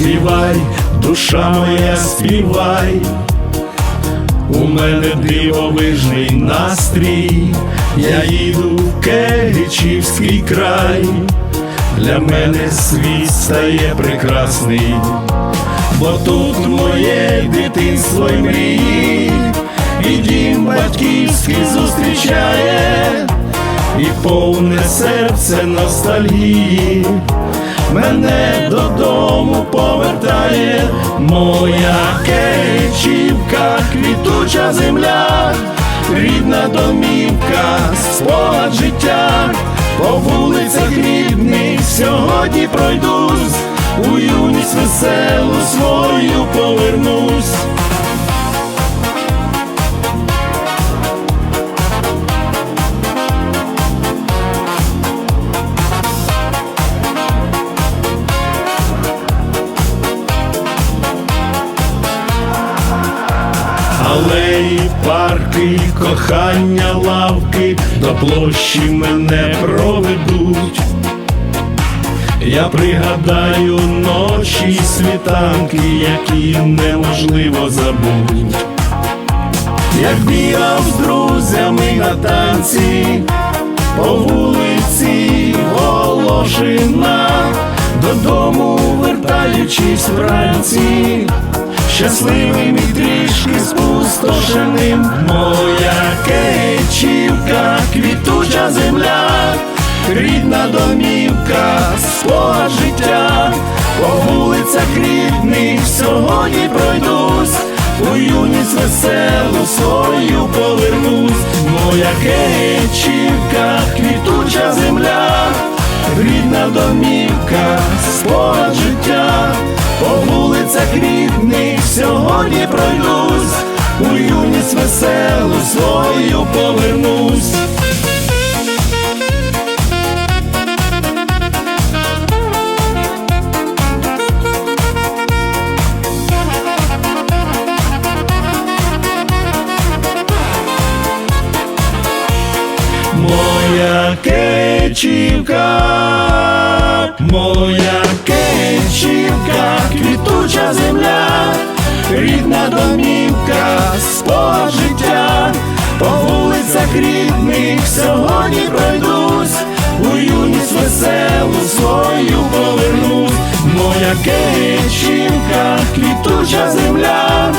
співай, душа моя, співай. У мене дивовижний настрій, я їду в Кегичівський край, для мене світ стає прекрасний, бо тут моє дитинство й мрії, і дім батьківський зустрічає, і повне серце ностальгії. Мене додому повертає моя Київчівка, квітуча земля, рідна домівка, спогад життя, по вулицях рідних сьогодні пройдусь, у юність веселу свою Алеї, парки, кохання, лавки до площі мене проведуть. Я пригадаю ночі й світанки, які неможливо забуть. Як бігав з друзями на танці, по вулиці Волошина, додому вертаючись вранці, щасливим і трішки спустошеним, моя кечівка, квітуча земля, рідна домівка, спогад життя, по вулицях рідних сьогодні пройдусь. У юність веселу свою повернусь, моя кечівка, квітуча земля, рідна домівка, спогад життя, по вулицях рідних сьогодні пройдусь, у юність веселу свою повернусь. Моя кечівка, моя кечівка, земля, рідна домівка, спогад життя, по вулицях рідних сьогодні пройдусь, у юність веселу свою повернусь, моя кечівка, квітуча земля,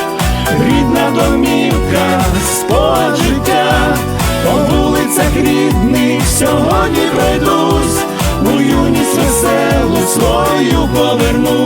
рідна домівка, спогад життя. По вулицях рідних сьогодні пройдусь, у юність веселу свою повернусь.